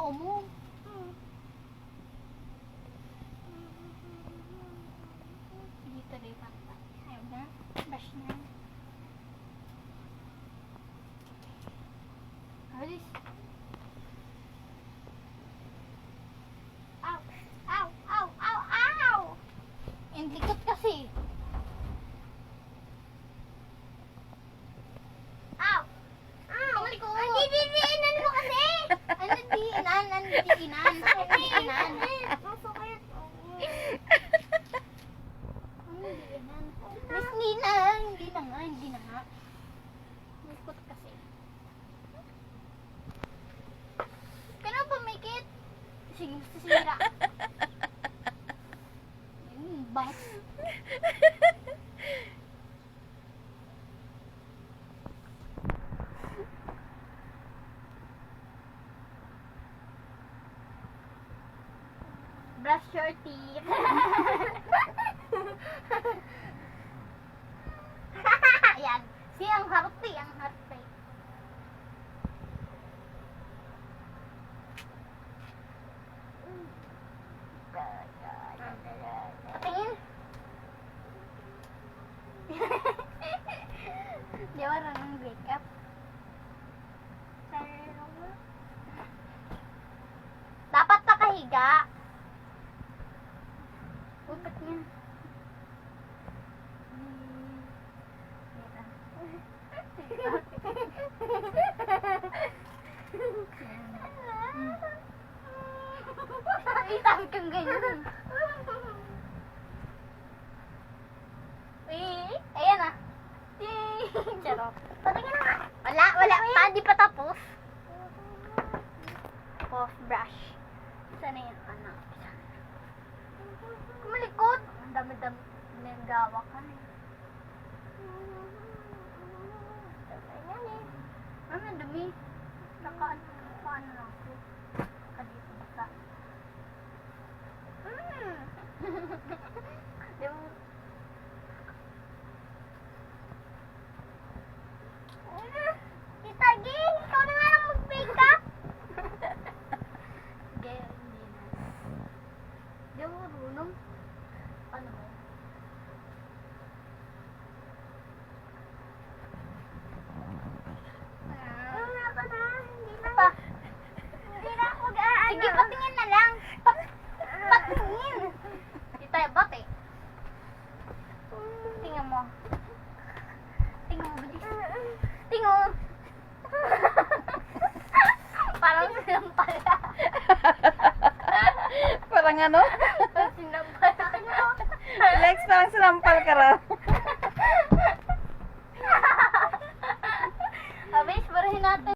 noo mo. Sige, tuloy pa. Ayaw na. Brush na. Nga. Likot kasi. Kano ba may kit? Sige, sisira. Mm, bas. Brush your teeth. harusnya yang ngerti. Kepingin dia orang makeup dapat. Itang kang ganyan. Eh, ayan na. Charot. Patingin na. Wala, wala pa. Di pa tapos. Off brush. Sana yun, ano. Kumalikot. Ang dami-dami ng gawa ka eh. Ayan eh. Ano, ang dumi. Naka, paano na ako. Kadito baka. Mm. Di mo, Ah, Tita Ging, ikaw na nga lang mag-makeup. Hindi, hindi na. Hindi ako marunong. Ano ba? Wala pa na. Hindi na. Pa. Hindi na ako mag-aano. Sige, patingin na lang. Pa patingin. Hindi tayo bate. Tingnan mo. Tingnan mo, bilis. Tingnan mo. Parang sinampal. Parang ano? Sinampal. Lex, parang sinampal ka raw.